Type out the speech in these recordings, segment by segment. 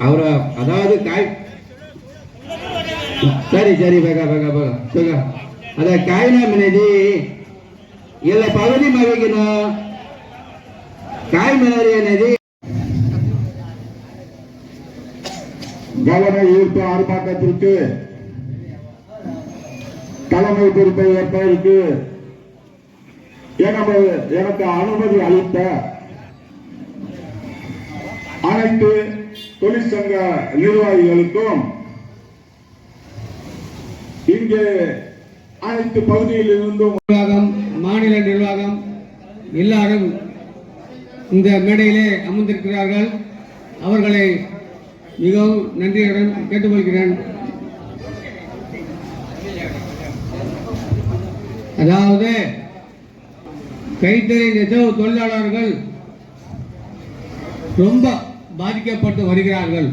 அவரை அதாவது காய் சரி சரி பகா பகா பகா பகா அத காயினா மினதி இல்ல பகுதி மகிக்கணும் காய் மினரி நதி கவன ஈர்ப்பு ஆர்ப்பாட்டத்திற்கு தலைமை பொறுப்பை ஏற்பதற்கு எனக்கு எனக்கு அனுமதி அளித்த அனைத்து தொழிற்சங்க நிர்வாகிகளுக்கும் இங்கே அனைத்து பகுதியில் இருந்தும் நிர்வாகம் மாநில நிர்வாகம் எல்லாரும் இந்த மேடையிலே அமர்ந்திருக்கிறார்கள். அவர்களை மிகவும் நன்றியுடன் கேட்டுக்கொள்கிறேன். அதாவது கைத்தறி நெசவு தொழிலாளர்கள் ரொம்ப பாதிக்கப்பட்டு வருகிறார்கள்.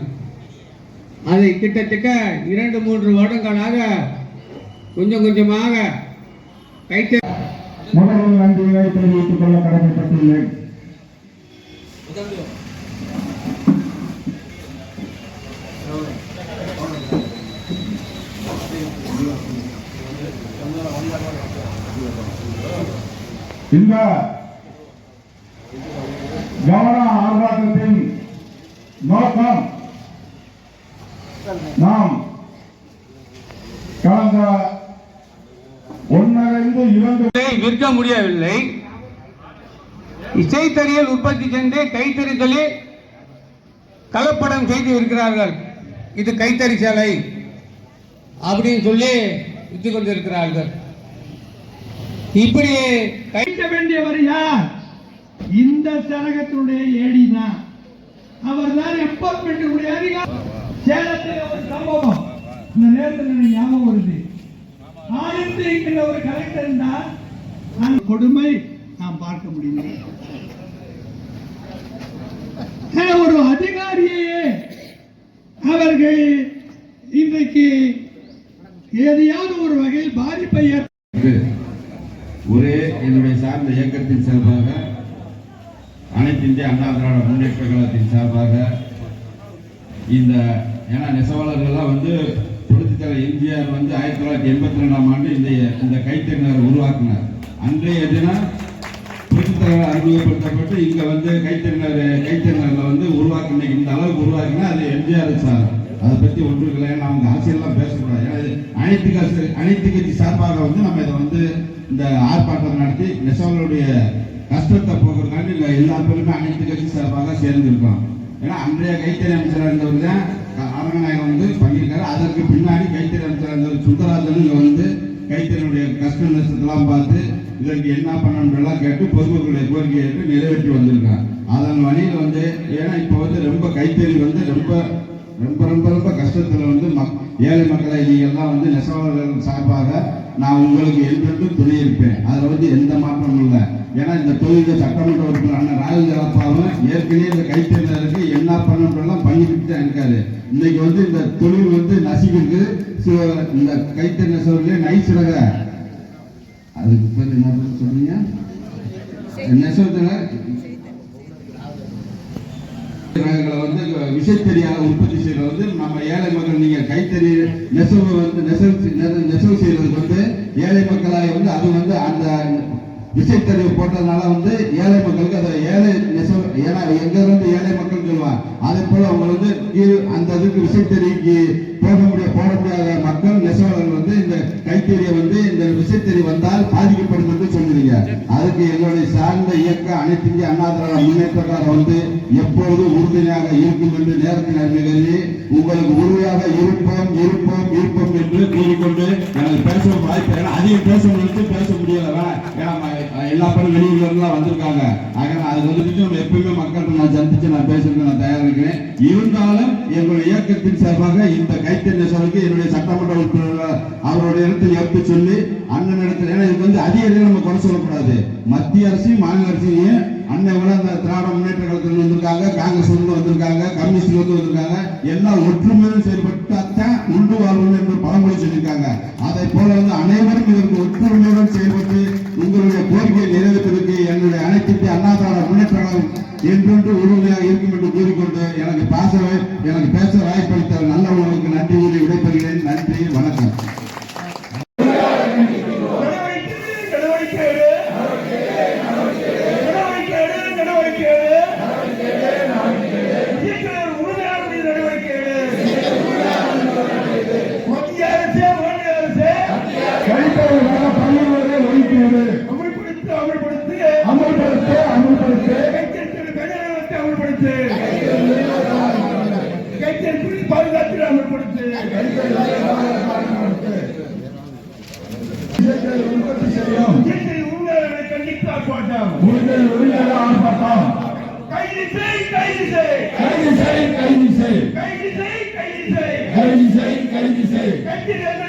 அதை கிட்டத்தட்ட இரண்டு மூன்று வருடங்களாக கொஞ்சம் கொஞ்சமாக கைத்தறி முதல் நன்றியை தெரிவித்துக் கொள்ள கடமைப்பட்டுள்ளேன். இந்த கவன ஆர்ப்பாட்டத்தின் நோக்கம் நாம் கடந்த ஒன்னரைந்து இரண்டு இதை விற்க முடியவில்லை. இசைத்தறியல் உற்பத்தி சென்று கைத்தறி கலப்படம் செய்து இருக்கிறார்கள் இது கைத்தறி சேலை அப்படின்னு சொல்லி விற்று கொண்டிருக்கிறார்கள் இப்படி கை வேண்டியவர் யார்? இந்த சரகத்தினுடைய ஏடி தான் அவர் தான் எம்பவர்மெண்ட் அதிகாரி சேலத்தில் ஒரு சம்பவம். இந்த நேரத்தில் ஞாபகம் வருது. ஆனந்த் என்கிற ஒரு கலெக்டர் தான் கொடுமை நாம் பார்க்க முடியல ஒரு அதிகாரியே. அவர்கள் இன்றைக்கு ஏதையாவது ஒரு வகையில் பாதிப்பை ஒரே என்னுடைய சார்ந்த இயக்கத்தின் சார்பாக அனைத்து இந்திய அண்ணா திராவிட முன்னேற்ற கழகத்தின் சார்பாக இந்த ஏன்னா நெசவாளர்கள்லாம் வந்து புரட்சித் எம்ஜிஆர் வந்து ஆயிரத்தி தொள்ளாயிரத்தி எண்பத்தி ரெண்டாம் ஆண்டு இந்த இந்த கைத்தறிஞர் உருவாக்கினார். அன்றைய தினம் புரட்சித் அறிமுகப்படுத்தப்பட்டு இங்கே வந்து கைத்தறிஞர் கைத்தறிஞர்ல வந்து உருவாக்கின இந்த அளவுக்கு உருவாக்கினா அது எம்ஜிஆர் சார். அதை பற்றி ஒன்றும் இல்லை. ஏன்னா அவங்க ஆசையெல்லாம் பேசக்கூடாது. ஏன்னா அனைத்து கட்சி அனைத்து கட்சி சார்பாக வந்து நம்ம இதை வந்து இந்த ஆர்ப்பாட்டம் நடத்தி நெசவாளருடைய கஷ்டத்தை போக்குறதுக்காண்டி இல்லை எல்லா பேருமே அனைத்து கட்சி சார்பாக சேர்ந்துருக்கோம். ஏன்னா அன்றைய கைத்தறி அமைச்சராக இருந்தவர் தான் அரங்கநாயகம் வந்து பண்ணியிருக்காரு அதற்கு பின்னாடி கைத்தறி அமைச்சராக இருந்தவர் சுந்தராஜன் இங்கே வந்து கைத்தறியுடைய கஷ்ட நஷ்டத்தெல்லாம் பார்த்து இதற்கு என்ன பண்ணணுன்றெல்லாம் கேட்டு பொதுமக்களுடைய கோரிக்கையை ஏற்று நிறைவேற்றி வந்திருக்காங்க. அதன் வழியில் வந்து ஏன்னா இப்போ வந்து ரொம்ப கைத்தறி வந்து ரொம்ப ரொம்ப ரொம்ப ரொம்ப கஷ்டத்தில் வந்து மக் ஏழை மக்களை நீங்கள்லாம் வந்து நெசவாளர்கள் சார்பாக நான் உங்களுக்கு என்றென்றும் துணை இருப்பேன் அதில் வந்து எந்த மாற்றமும் இல்லை. ஏன்னா இந்த தொழில் சட்டமன்ற உறுப்பினர் அண்ணன் ராகுல் ஜலப்பாவும் ஏற்கனவே இந்த கைத்தறிஞருக்கு என்ன பண்ணணும்லாம் பண்ணிக்கிட்டு தான் இருக்காரு. இன்னைக்கு வந்து இந்த தொழில் வந்து நசிக்கிருக்கு இந்த கைத்தறி நெசவுலேயே நைசிறக அதுக்கு பேர் என்ன சொல்றீங்க நெசவுல ரகங்களை வந்து விசைத்தறியாக உற்பத்தி செய்யறது வந்து நம்ம ஏழை மக்கள் நீங்க கைத்தறி நெசவு வந்து நெசவு நெசவு செய்யறதுக்கு வந்து ஏழை மக்களாக வந்து அது வந்து அந்த விசைத்தறிவு போட்டதுனால வந்து ஏழை மக்களுக்கு அதை ஏழை நெசவு ஏன்னா எங்க இருந்து ஏழை மக்கள் சொல்லுவாங்க அதே போல அவங்க வந்து கீழ் அந்த இதுக்கு விசைத்தறிக்கு போக முடிய போட முடியாத மக்கள் நெசவாளர்கள் வந்து இந்த கைத்தறியை வந்து இந்த விசைத்தறி வந்தால் பாதிக்கப்படும் என்று செய்யுங்க அதுக்கு எங்களுடைய சார்ந்த இயக்க அனைத்து இந்திய அண்ணா திராவிட முன்னேற்றக்காரர் வந்து எப்போதும் உறுதுணையாக இருக்கும் என்று நேரத்தில் அருமை கருதி உங்களுக்கு உறுதியாக இருப்போம் இருப்போம் இருப்போம் என்று கூறிக்கொண்டு எனக்கு பேச வாய்ப்பு ஏன்னா அதிகம் பேச முடிச்சு பேச முடியல ஏன்னா எல்லா படம் வெளியூர்லாம் வந்திருக்காங்க. அதனால அது வந்துட்டு நம்ம எப்பயுமே மக்கள்கிட்ட நான் சந்திச்சு நான் பேசுறதுக்கு நான் தயாராக இருக்கிறேன். இருந்தாலும் எங்களுடைய இயக்கத்தின் சார்பாக இந்த கைத்தறி சபைக்கு என்னுடைய சட்டமன்ற உறுப்பினர்கள் அவருடைய இடத்தில் எடுத்து சொல்லி அண்ணன் இடத்துல ஏன்னா இது வந்து அதிகாரிகள் நம்ம குறை சொல்லக்கூடாது. மத்திய அரசையும் மாநில அரசையும் அன்னை கூட அந்த திராவிட முன்னேற்ற கழகத்தில் வந்திருக்காங்க காங்கிரஸ் வந்து வந்திருக்காங்க கம்யூனிஸ்ட் வந்து வந்திருக்காங்க. எல்லாம் ஒற்றுமையுடன் செயல்பட்டுத்தான் உண்டு வாழ்வு என்று பழமொழி சொல்லியிருக்காங்க. அதை போல வந்து அனைவரும் இதற்கு ஒற்றுமையுடன் செயல்பட்டு உங்களுடைய கோரிக்கையை நிறைவேற்றுவதற்கு என்னுடைய அனைத்து அண்ணா திராவிட முன்னேற்ற கழகம் என்றென்று உறுதியாக இருக்கும் என்று கூறிக்கொண்டு எனக்கு பேச எனக்கு பேச வாய்ப்பளித்த நல்ல உணவுக்கு நன்றி கூறி விடைபெறுகிறேன். நன்றி வணக்கம். Yeah.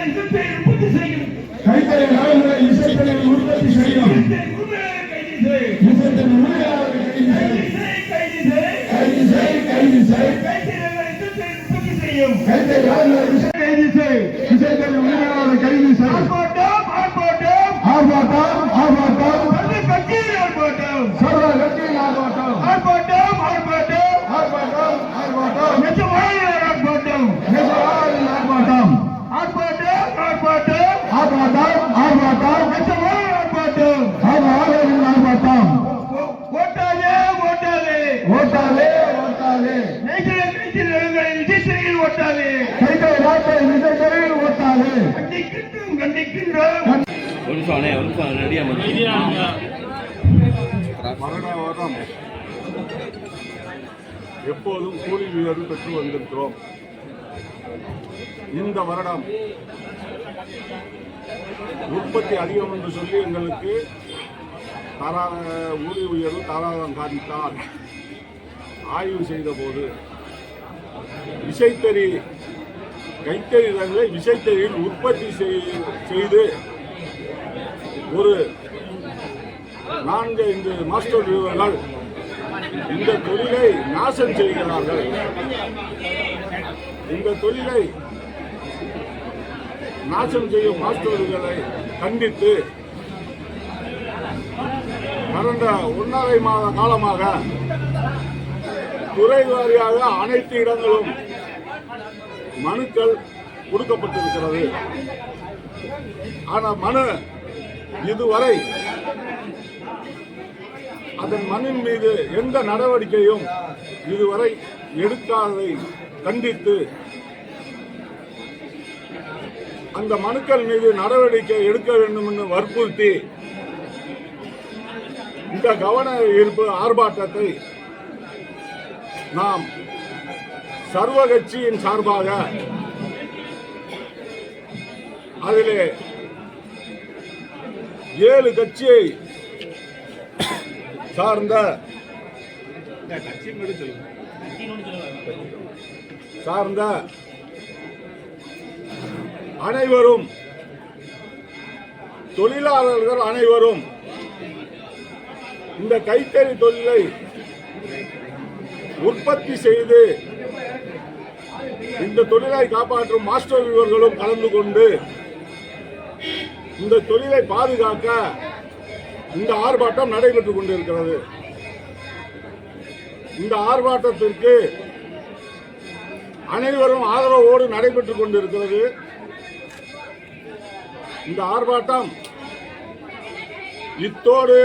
வருடாவரம் எப்போதும் கூலி உயர்வு பெற்று வந்திருக்கிறோம் இந்த வருடம் உற்பத்தி அதிகம் என்று சொல்லி எங்களுக்கு தரா ஊதிய உயர்வு தாராளம் காதித்தால் ஆய்வு செய்த போது கைத்தறி கைத்தறிகளை விசைத்தறியில் உற்பத்தி செய்- செய்து ஒரு நான்கு ஐந்து மாஸ்டர் வீரர்கள் இந்த தொழிலை நாசம் செய்கிறார்கள். இந்த தொழிலை நாசம் செய்யும் மாஸ்டர்களை கண்டித்து கடந்த ஒன்றரை மாத காலமாக துறை வாரியாக அனைத்து இடங்களும் மனுக்கள் கொடுக்கப்பட்டிருக்கிறது. ஆனால் மனு இதுவரை அதன் மண்ணின் மீது எந்த நடவடிக்கையும் இதுவரை எடுக்காததை கண்டித்து அந்த மனுக்கள் மீது நடவடிக்கை எடுக்க வேண்டும் என்று வற்புறுத்தி இந்த கவன ஈர்ப்பு ஆர்ப்பாட்டத்தை நாம் சர்வ கட்சியின் சார்பாக அதிலே ஏழு கட்சியை சார்ந்த சார்ந்த அனைவரும் தொழிலாளர்கள் அனைவரும் இந்த கைத்தறி தொழிலை உற்பத்தி செய்து இந்த தொழிலை காப்பாற்றும் மாஸ்டர் இவர்களும் கலந்து கொண்டு இந்த தொழிலை பாதுகாக்க இந்த ஆர்ப்பாட்டம் நடைபெற்றுக் கொண்டிருக்கிறது. இந்த ஆர்ப்பாட்டத்திற்கு அனைவரும் ஆதரவோடு நடைபெற்றுக் கொண்டிருக்கிறது. இந்த ஆர்ப்பாட்டம் இத்தோடு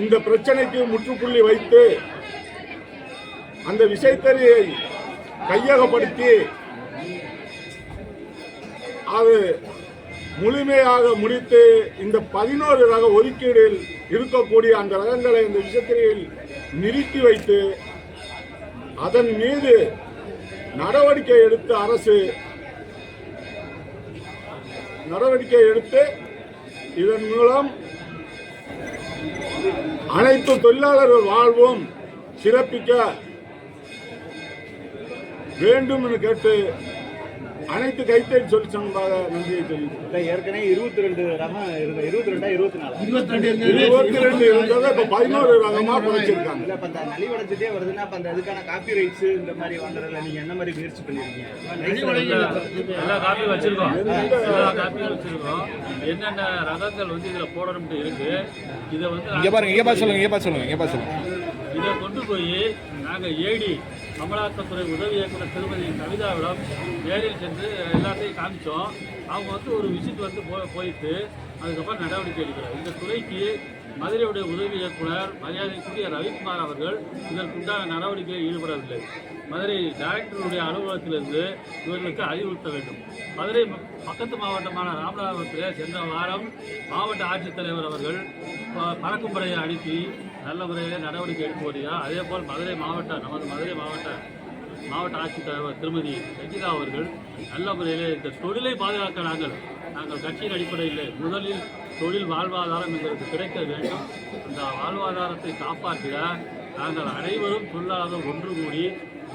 இந்த பிரச்சனைக்கு முற்றுப்புள்ளி வைத்து அந்த விசைத்தறியை கையகப்படுத்தி அது முழுமையாக முடித்து இந்த பதினோரு ரக ஒதுக்கீடில் இருக்கக்கூடிய அந்த ரகங்களை இந்த விசைத்தறியில் நிறுத்தி வைத்து அதன் மீது நடவடிக்கை எடுத்து அரசு நடவடிக்கை எடுத்து இதன் மூலம் அனைத்து தொழிலாளர்கள் வாழ்வும் சிறப்பிக்க வேண்டும் என்று கேட்டு அனைத்து கைத்தறி தொழிற்சங்கமாக நன்றியை தெரிவிக்கிறேன். ஏற்கனவே இருபத்தி ரெண்டு ரகம் இருந்தது இருபத்தி ரெண்டா இருபத்தி நாலு இருபத்தி ரெண்டு இருந்ததை இப்ப பதினோரு ரகமா குறைச்சிருக்காங்க. இல்ல இப்ப அந்த நலிவடைஞ்சிட்டே வருதுன்னா அப்ப அந்த இதுக்கான காப்பி ரைட்ஸ் இந்த மாதிரி வாங்குறதுல நீங்க என்ன மாதிரி முயற்சி பண்ணிருக்கீங்க? எல்லா காப்பியும் வச்சிருக்கோம். எல்லா காப்பியும் வச்சிருக்கோம். என்னென்ன ரகங்கள் வந்து இதுல போடணும்னு இருக்கு இதை வந்து இங்க பாருங்க இங்க பார்த்து சொல்லுங்க இங்க பார்த்து சொல்லுங்க இங்க பார்த்து சொல்லுங்க. இதை கொண்டு போய் நாங்கள் ஏடி அமலாக்கத்துறை உதவி இயக்குனர் திருமதி கவிதாவிடம் நேரில் சென்று எல்லாத்தையும் காமிச்சோம். அவங்க வந்து ஒரு விசிட் வந்து போ போயிட்டு அதுக்கப்புறம் நடவடிக்கை எடுக்கிறார். இந்த துறைக்கு மதுரையுடைய உதவி இயக்குனர் மரியாதைக்குரிய ரவிக்குமார் அவர்கள் இதற்குண்டான நடவடிக்கையில் ஈடுபடவில்லை. மதுரை டைரக்டருடைய அலுவலகத்திலிருந்து இவர்களுக்கு அறிவுறுத்த வேண்டும். மதுரை பக்கத்து மாவட்டமான ராமநாதபுரத்தில் சென்ற வாரம் மாவட்ட ஆட்சித்தலைவர் அவர்கள் ப- பறக்கும் அனுப்பி நல்ல முறையில் நடவடிக்கை எடுக்க முடியா அதே போல் மதுரை மாவட்ட நமது மதுரை மாவட்ட மாவட்ட ஆட்சித்தலைவர் திருமதி சஜிதா அவர்கள் நல்ல முறையில் இந்த தொழிலை பாதுகாக்க நாங்கள் நாங்கள் கட்சியின் அடிப்படையில் முதலில் தொழில் வாழ்வாதாரம் எங்களுக்கு கிடைக்க வேண்டும். அந்த வாழ்வாதாரத்தை காப்பாற்றிட நாங்கள் அனைவரும் தொழிலாளர்கள் ஒன்று கூடி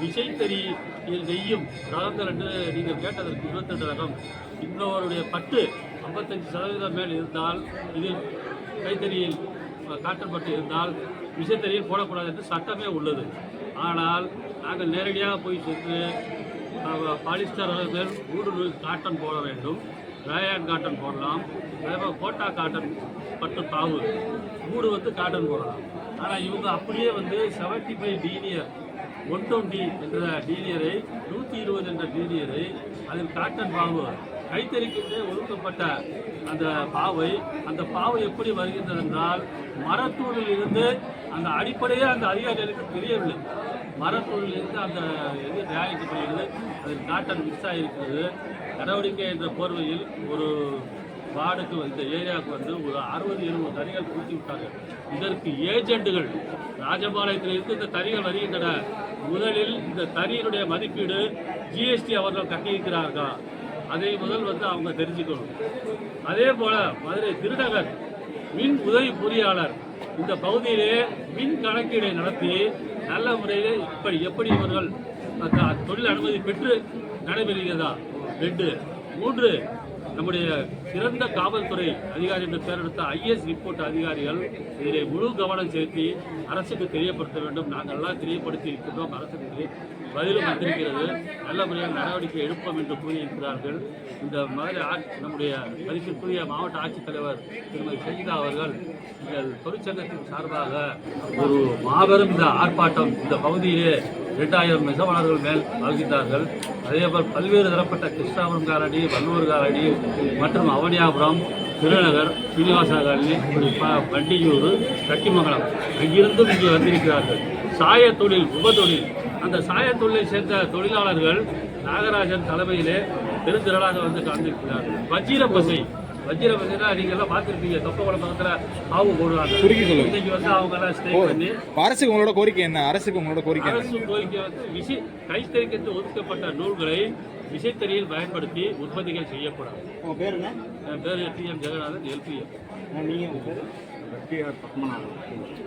விசைத்தறியில் நெய்யும் ரகங்கள் என்று நீங்கள் கேட்டதற்கு இருபத்தெட்டு ரகம். இன்னொருடைய பட்டு ஐம்பத்தஞ்சு சதவீதம் மேல் இருந்தால் இதில் கைத்தறியில் காட்டப்பட்டு காட்டன் பட்டு இருந்தால் விசைத்தறியில் போடக்கூடாது என்று சட்டமே உள்ளது. ஆனால் நாங்கள் நேரடியாக போய் சென்று பாலிஸ்டர் அளவில் ஊடுருவி காட்டன் போட வேண்டும் ரயான் காட்டன் போடலாம் அதேபோல் கோட்டா காட்டன் பட்டு தாவு ஊடு வந்து காட்டன் போடலாம். ஆனால் இவங்க அப்படியே வந்து செவன்டி ஃபைவ் டீனியர் ஒன் டுவெண்ட்டி என்ற டீனியரை நூற்றி இருபது என்ற டீனியரை அதில் காட்டன் பாவு கைத்தறிக்கின்றே ஒழுக்கப்பட்ட அந்த பாவை அந்த பாவை எப்படி வருகின்றது என்றால் மரத்தூளில் இருந்து அந்த அடிப்படையே அந்த அதிகாரிகளுக்கு தெரியவில்லை. மரத்தூளில் இருந்து அந்த இது தயாரிக்கப்படுகிறது அதில் காட்டன் மிக்ஸ் ஆகியிருக்கிறது நடவடிக்கை என்ற போர்வையில் ஒரு வார்டுக்கு இந்த ஏரியாவுக்கு வந்து ஒரு அறுபது எழுபது தறிகள் கொடுத்து விட்டாங்க இதற்கு ஏஜெண்டுகள் ராஜபாளையத்திலிருந்து இந்த தறிகள் வருகின்றன. முதலில் இந்த தறியினுடைய மதிப்பீடு ஜிஎஸ்டி அவர்கள் கட்டியிருக்கிறார்கள்? அதை முதல் வந்து அவங்க தெரிஞ்சுக்கணும். அதே போல மதுரை திருநகர் மின் உதவி பொறியாளர் இந்த பகுதியிலே மின் கணக்கீடை நடத்தி நல்ல முறையில் இப்படி எப்படி இவர்கள் அந்த தொழில் அனுமதி பெற்று நடைபெறுகிறதா ரெண்டு மூன்று நம்முடைய சிறந்த காவல்துறை அதிகாரி என்று பெயரெடுத்த ஐஏஎஸ் ரிப்போர்ட் அதிகாரிகள் இதிலே முழு கவனம் செலுத்தி அரசுக்கு தெரியப்படுத்த வேண்டும். நாங்கள் எல்லாம் தெரியப்படுத்தி இருக்கின்றோம் அரசுக்கு தெரிய- பதிலும் வந்திருக்கிறது. நல்லபடியாக நடவடிக்கை எடுப்போம் என்று கூறியிருக்கிறார்கள். இந்த மதுரை ஆட்சி நம்முடைய மதிப்பிற்குரிய மாவட்ட ஆட்சித்தலைவர் திருமதி சஜிதா அவர்கள் எங்கள் தொழிற்சங்கத்தின் சார்பாக ஒரு மாபெரும் இந்த ஆர்ப்பாட்டம் இந்த பகுதியிலே இரண்டாயிரம் நெசவாளர்கள் மேல் ஆகின்றார்கள் அதேபோல் பல்வேறு தரப்பட்ட கிருஷ்ணாபுரம் காலனி வல்லூர் காலனி மற்றும் அவனியாபுரம் திருநகர் சீனிவாசா காலனி வண்டியூர் கட்டிமங்கலம் அங்கிருந்தும் இங்கே வந்திருக்கிறார்கள். சாய தொழில் உப தொழில் அந்த சாய தொழிலை சேர்ந்த தொழிலாளர்கள் நாகராஜன் தலைமையிலே பெருந்திரளாக வந்து கலந்திருக்கிறார்கள் வஜ்ர பசை வஜ்ர பசைனா நீங்க எல்லாம் பார்த்துருப்பீங்க. தொப்பகுளம் பக்கத்துல ஆவு போடுவாங்க. சுருக்கி சொல்லுங்க. இன்னைக்கு வந்து அவங்க எல்லாம் ஸ்டே பண்ணி அரசுக்கு உங்களோட கோரிக்கை என்ன? அரசுக்கு உங்களோட கோரிக்கை அரசு கோரிக்கை வந்து விசை கைத்தறிக்கத்து ஒதுக்கப்பட்ட நூல்களை விசைத்தறியில் பயன்படுத்தி உற்பத்திகள் செய்யக்கூடாது பேர் என்ன? என் பேர் டி எம். ஜெகநாதன் எல்பிஎம் நீங்க உங்க பேர்? பத்மநாபன்.